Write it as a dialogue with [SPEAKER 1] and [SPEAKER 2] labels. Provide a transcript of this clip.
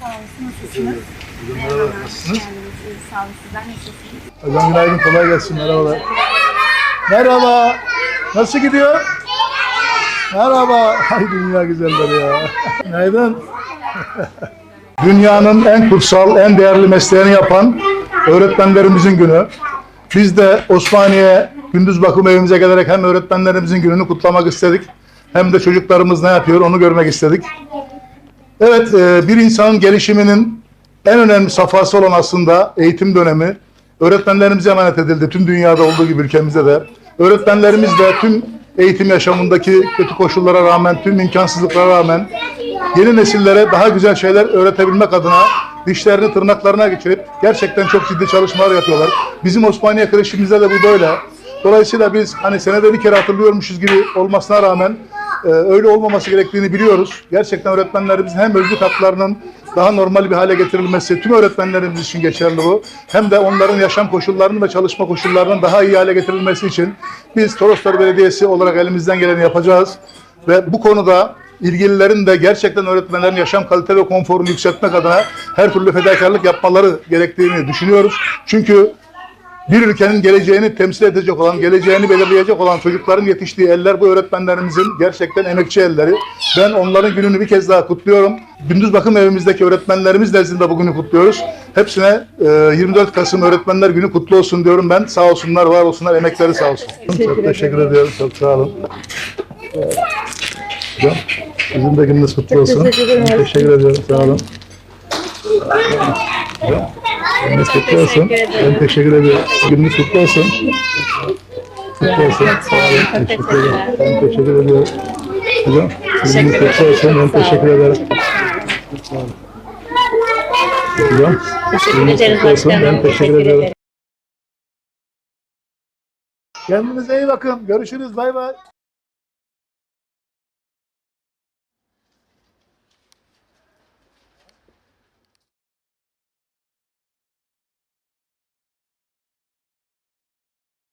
[SPEAKER 1] Sağ olun. Nasılsınız?
[SPEAKER 2] Merhaba, nasılsınız?
[SPEAKER 1] Sağ olun. Sizler nasılsınız?
[SPEAKER 2] Hocam günaydın, kolay gelsin. Merhabalar. Merhaba. Nasıl gidiyor? Merhaba. Ay dünya güzelleri ya. Günaydın. Dünyanın en kutsal, en değerli mesleğini yapan öğretmenlerimizin günü. Biz de Osmaniye gündüz bakım evimize gelerek hem öğretmenlerimizin gününü kutlamak istedik. Hem de çocuklarımız ne yapıyor onu görmek istedik. Evet, e, bir insanın gelişiminin en önemli safhası olan aslında eğitim dönemi öğretmenlerimize emanet edildi. Tüm dünyada olduğu gibi ülkemizde de. Öğretmenlerimiz de tüm eğitim yaşamındaki kötü koşullara rağmen, tüm imkansızlıklara rağmen yeni nesillere daha güzel şeyler öğretebilmek adına dişlerini tırnaklarına geçirip gerçekten çok ciddi çalışmalar yapıyorlar. Bizim Osmaniye kreşimizde de bu böyle. Dolayısıyla biz hani senede bir kere hatırlıyormuşuz gibi olmasına rağmen e, öyle olmaması gerektiğini biliyoruz. Gerçekten öğretmenlerimizin hem özlük haklarının daha normal bir hale getirilmesi tüm öğretmenlerimiz için geçerli bu. Hem de onların yaşam koşullarının ve çalışma koşullarının daha iyi hale getirilmesi için biz Toroslar Belediyesi olarak elimizden geleni yapacağız. Ve bu konuda ilgililerin de gerçekten öğretmenlerin yaşam kalite ve konforunu yükseltmek adına her türlü fedakarlık yapmaları gerektiğini düşünüyoruz. Çünkü bir ülkenin geleceğini temsil edecek olan, geleceğini belirleyecek olan çocukların yetiştiği eller bu öğretmenlerimizin gerçekten emekçi elleri. Ben onların gününü bir kez daha kutluyorum. Gündüz bakım evimizdeki öğretmenlerimiz nezdinde bugünü kutluyoruz. Hepsine e, 24 Kasım Öğretmenler Günü kutlu olsun diyorum ben. Sağ olsunlar, var olsunlar, emekleri sağ olsun. çok teşekkür ediyorum, çok sağ olun. Hocam, sizin de gününüz kutlu olsun. Teşekkür, teşekkür ediyorum, sağ olun. Hocam, gününüz kutlu olsun. Ben teşekkür ediyorum. Gününüz kutlu olsun. Kutlu olsun. Teşekkür ederim. Ben teşekkür ediyorum. Hocam, gününüz kutlu olsun. Ben teşekkür ederim. Hocam, gününüz kutlu olsun. Ben teşekkür ediyorum. Kendinize iyi bakın. Görüşürüz. Bay bay.